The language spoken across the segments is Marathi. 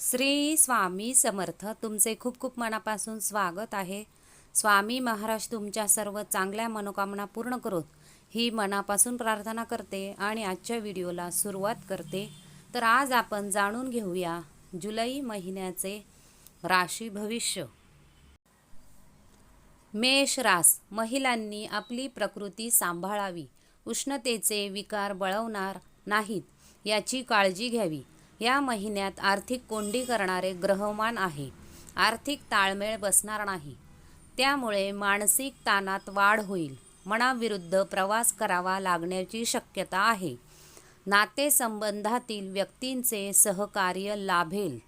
श्री स्वामी समर्थ. तुमचे खूप खूप मनापासून स्वागत आहे. स्वामी महाराज तुमच्या सर्व चांगल्या मनोकामना पूर्ण करोत. ही मनापासून प्रार्थना करते आणि आजच्या व्हिडिओला सुरुवात करते. तर आज आपण जाणून घेऊया जुलै महिन्याचे राशी भविष्य. मेष रास महिलांनी आपली प्रकृती सांभाळावी. उष्णतेचे विकार बळवणार नाहीत. याची काळजी घ्यावी. या महिन्यात आर्थिक कोंडी करणारे ग्रहमान आहे. आर्थिक ताळमेळ बसणार नाही. त्यामुळे मानसिक ताणात वाढ होईल. मनाविरुद्ध प्रवास करावा लागण्याची शक्यता आहे. नातेसंबंधातील व्यक्तींचे सहकार्य लाभेल.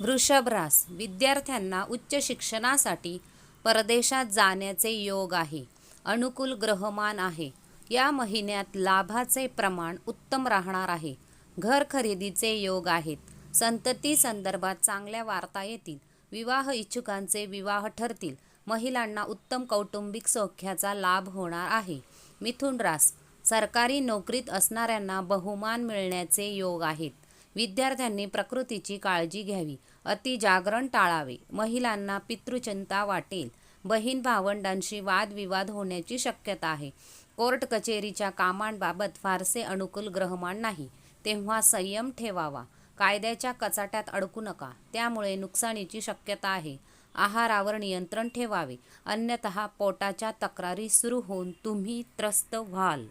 वृषभरास विद्यार्थ्यांना उच्च शिक्षणासाठी परदेशात जाण्याचे योग आहे. अनुकूल ग्रहमान आहे. या महिन्यात लाभाचे प्रमाण उत्तम राहणार आहे. घर खरेदीचे योग आहेत. संतती संदर्भात चांगल्या वार्ता येतील. विवाह इच्छुकांचे विवाह ठरतील. महिलांना उत्तम कौटुंबिक सौख्याचा लाभ होणार आहे. मिथुन रास सरकारी नोकरीत असणाऱ्यांना बहुमान मिळण्याचे योग आहेत. विद्यार्थ्यांनी प्रकृतीची काळजी घ्यावी. अति जागरण टाळावे. महिलांना पितृचिंता वाटेल. बहीण भावंडांशी वादविवाद होण्याची शक्यता आहे. कोर्ट कचेरीच्या कामांबाबत फारसे अनुकूल ग्रहमान नाही. तेव्हा संयम ठेवावा. कायद्याच्या कचाट्यात अडकू नका. त्यामुळे नुकसानीची शक्यता आहे. आहारावर नियंत्रण ठेवावे. अन्यतः पोटाच्या तक्रारी सुरू होऊन तुम्ही त्रस्त व्हाल.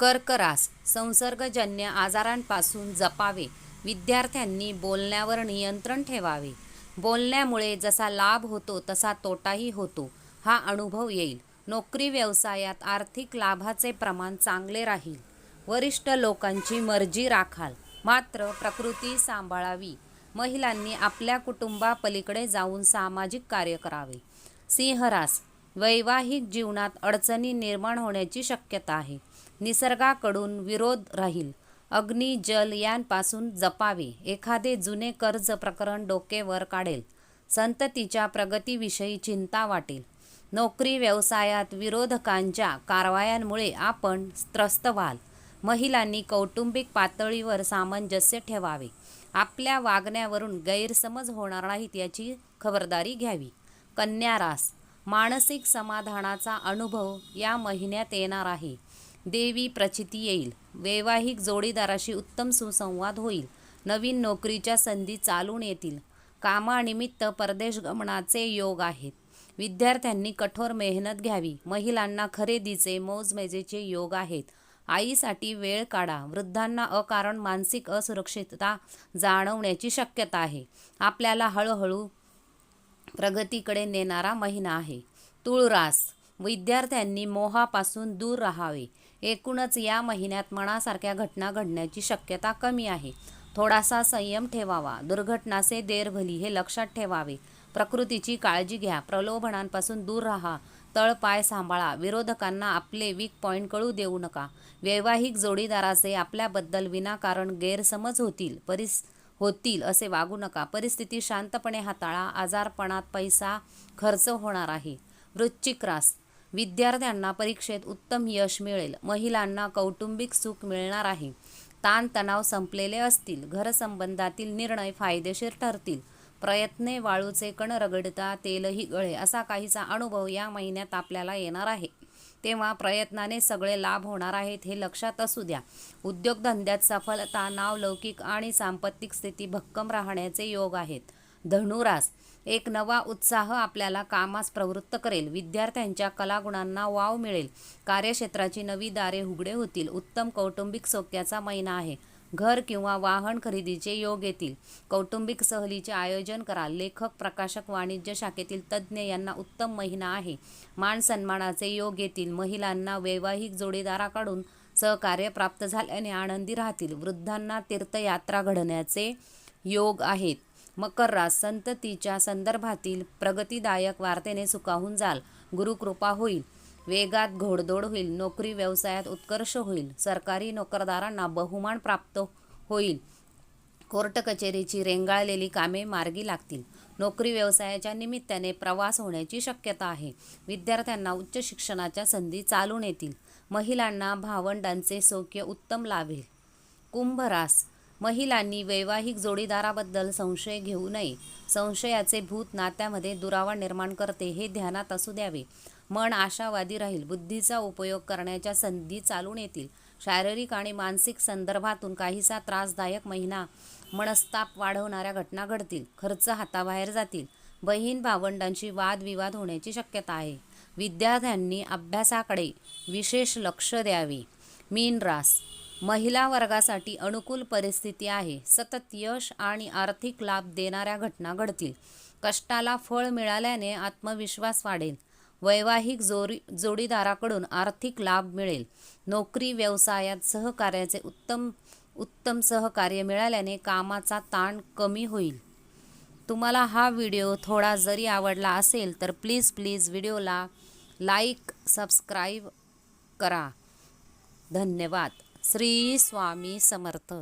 कर्करास संसर्गजन्य आजारांपासून जपावे. विद्यार्थ्यांनी बोलण्यावर नियंत्रण ठेवावे. बोलण्यामुळे जसा लाभ होतो तसा तोटाही होतो. हा अनुभव येईल. नोकरी व्यवसायात आर्थिक लाभाचे प्रमाण चांगले राहील. वरिष्ठ लोकांची मर्जी राखाल. मात्र प्रकृती सांभाळावी. महिलांनी आपल्या कुटुंबापलीकडे जाऊन सामाजिक कार्य करावे. सिंहरास वैवाहिक जीवनात अडचणी निर्माण होण्याची शक्यता आहे. निसर्गाकडून विरोध राहील. अग्नी जल यांपासून जपावे. एखादे जुने कर्ज प्रकरण डोकेवर काढेल. संततीच्या प्रगतीविषयी चिंता वाटेल. नोकरी व्यवसायात विरोधकांच्या कारवायांमुळे आपण त्रस्त व्हाल. महिलांनी कौटुंबिक पातळीवर सामंजस्य ठेवावे. आपल्या वागण्यावरून गैरसमज होणार नाहीत याची खबरदारी घ्यावी. कन्या रास मानसिक समाधानाचा अनुभव या महिन्यात येणार आहे. देवी प्रचिती येईल. वैवाहिक जोडीदाराशी उत्तम सुसंवाद होईल. नवीन नोकरीच्या संधी चालून येतील. कामानिमित्त परदेश गमनाचे योग आहेत. विद्यार्थ्यांनी कठोर मेहनत घ्यावी. महिलांना खरेदीचे मोजमेजेचे योग आहेत. आईसाठी वेळ काढा. वृद्धांना अकारण मानसिक असुरक्षितता जाणवण्याची शक्यता आहे. आपल्याला हळूहळू प्रगतीकडे नेणारा महिना आहे. तुळरास विद्यार्थ्यांनी मोहापासून दूर राहावे. एकूणच या महिन्यात मनासारख्या घटना घडण्याची शक्यता कमी आहे. थोडासा संयम ठेवावा. दुर्घटनाचे देरभली हे लक्षात ठेवावे. प्रकृतीची काळजी घ्या. प्रलोभनांपासून दूर राहा. तळपाय सांभाळा. विरोधकांना आपले वीक पॉईंट कळू देऊ नका. वैवाहिक जोडीदाराचे आपल्याबद्दल विनाकारण गैरसमज होतील परिस होतील असे वागू नका. परिस्थिती शांतपणे हाताळा. आजारपणात पैसा खर्च होणार आहे. वृश्चिक रास. विद्यार्थ्यांना परीक्षेत उत्तम यश मिळेल. महिलांना कौटुंबिक सुख मिळणार आहे. ताणतणाव संपलेले असतील घरसंबंधातील निर्णय फायदेशीर ठरतील. प्रयत्ने वाळूचे कण रगडता तेलही गळे असा काहीसा अनुभव या महिन्यात आपल्याला येणार आहे. तेव्हा प्रयत्नाने सगळे लाभ होणार आहेत हे लक्षात असू द्या. उद्योगधंद्यात सफलता नावलौकिक आणि सांपत्तिक स्थिती भक्कम राहण्याचे योग आहेत. धनुरास एक नवा उत्साह आपल्याला कामास प्रवृत्त करेल. विद्यार्थ्यांच्या कलागुणांना वाव मिळेल. कार्यक्षेत्राची नवी दारे उघडे होतील. उत्तम कौटुंबिक सौक्याचा महिना आहे. घर किंवा वाहन खरेदीचे योग येतील. कौटुंबिक सहलीचे आयोजन करा. लेखक प्रकाशक वाणिज्य शाखेतील तज्ज्ञ यांना उत्तम महिना आहे. मान सन्मानाचे योग येतील. महिलांना वैवाहिक जोडीदाराकडून सहकार्य प्राप्त झाल्याने आनंदी राहतील. वृद्धांना तीर्थयात्रा घडण्याचे योग आहेत. मकर रास संततीच्या संदर्भातील प्रगतीदायक वार्तेने सुकाहून जाल. गुरुकृपा होईल. वेगात घोडदोड होईल. नोकरी व्यवसायात उत्कर्ष होईल. सरकारी नोकरदारांना बहुमान प्राप्त होईल. कोर्ट कचेरीची रेंगाळलेली कामे मार्गी लागतील. नोकरी व्यवसायाच्या निमित्ताने प्रवास होण्याची शक्यता आहे. विद्यार्थ्यांना उच्च शिक्षणाच्या संधी चालून येतील. महिलांना भावंडांचे सौख्य उत्तम लाभेल. कुंभरास महिलांनी वैवाहिक जोडीदाराबद्दल संशय घेऊ नये. संशयाचे भूत नात्यामध्ये दुरावा निर्माण करते हे ध्यानात असू द्यावे. मन आशावादी राहील बुद्धीचा उपयोग करण्याच्या संधी चालून येतील. शारीरिक आणि मानसिक संदर्भातून काहीसा त्रासदायक महिना मनस्ताप वाढवणाऱ्या घटना घडतील. खर्च हाताबाहेर जातील. बहीण भावंडांशी वादविवाद होण्याची शक्यता आहे. विद्यार्थ्यांनी अभ्यासाकडे विशेष लक्ष द्यावे. मीन रास महिला वर्गासाठी अनुकूल परिस्थिती आहे. सतत यश आणि आर्थिक लाभ देणाऱ्या घटना घडतील. कष्टाला फळ मिळाल्याने आत्मविश्वास वाढेल. वैवाहिक जोरी जोडीदाराकडून आर्थिक लाभ मिळेल. नोकरी व्यवसायात सहकार्याचे उत्तम उत्तम सहकार्य मिळाल्याने कामाचा ताण कमी होईल. तुम्हाला हा व्हिडिओ थोडा जरी आवडला असेल तर प्लीज प्लीज व्हिडिओला लाईक सबस्क्राईब करा. धन्यवाद. श्री स्वामी समर्थ.